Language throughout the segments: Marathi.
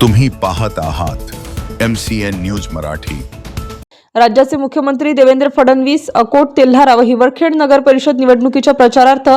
तुम्ही पाहत आहात M C N news Marathi. राज्याचे मुख्यमंत्री देवेंद्र फडणवीस अकोट तेल्हारा व हिवरखेड नगर परिषद निवडणुकीच्या प्रचारार्थ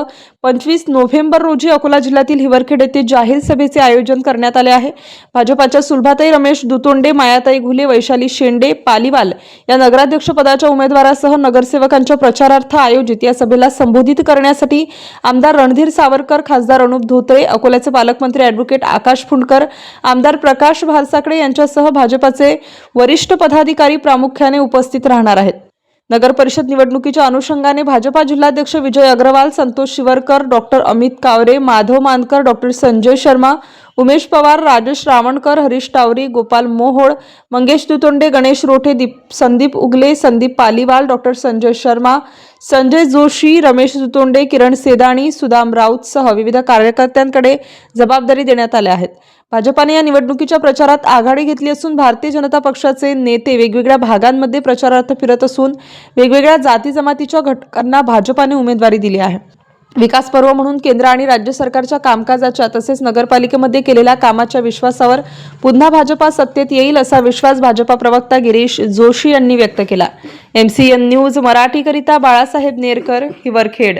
पंचवीस नोव्हेंबर रोजी अकोला जिल्ह्यातील हिवरखेड येथे जाहीर सभेचे आयोजन करण्यात आले आहे. भाजपाच्या सुलभाताई रमेश दुतोंडे मायाताई घुले वैशाली शेंडे पालीवाल या नगराध्यक्ष पदाच्या उमेदवारासह नगरसेवकांच्या प्रचारार्थ आयोजित या सभेला संबोधित करण्यासाठी आमदार रणधीर सावरकर खासदार अनुप धोत्रे अकोल्याचे पालकमंत्री अॅडव्होकेट आकाश फुंडकर आमदार प्रकाश भालसाकडे यांच्यासह भाजपाचे वरिष्ठ पदाधिकारी प्रामुख्याने उपस्थित राहणार आहेत. नगर परिषद निवडणुकीच्या अनुषंगाने भाजपा जिल्हाध्यक्ष Vijay Agrawal Santosh Shivarkar doctor Amit Kaware Madhav Mankar doctor Sanjay Sharma Umesh Pawar Rajesh Ravankar Harish Tawari Gopal Mohol Mangesh Dutonde Ganesh Rothe Deep Sandeep Ugale Sandeep Paliwal doctor Sanjay Sharma Sanjay Joshi Ramesh Dutonde Kiran Sedani Sudam राऊतसह विविध कार्यकर्त्यांकडे जबाबदारी देण्यात आल्या आहेत. भाजपाने या निवडणुकीच्या प्रचारात आघाडी घेतली असून भारतीय जनता पक्षाचे नेते वेगवेगळ्या भागांमध्ये प्रचारार्थ फिरत असून वेगवेगळ्या जाती जमातीच्या घटकांना भाजपाने उमेदवारी दिली आहे. विकास पर्व म्हणून केंद्र आणि राज्य सरकारच्या कामकाजाच्या तसेच नगरपालिकेमध्ये केलेल्या कामाच्या विश्वासावर पुन्हा भाजपा सत्तेत येईल असा विश्वास भाजपा प्रवक्ता गिरीश जोशी यांनी व्यक्त केला. एमसीएन न्यूज मराठीकरिता बाळासाहेब नेरकर हिवरखेड.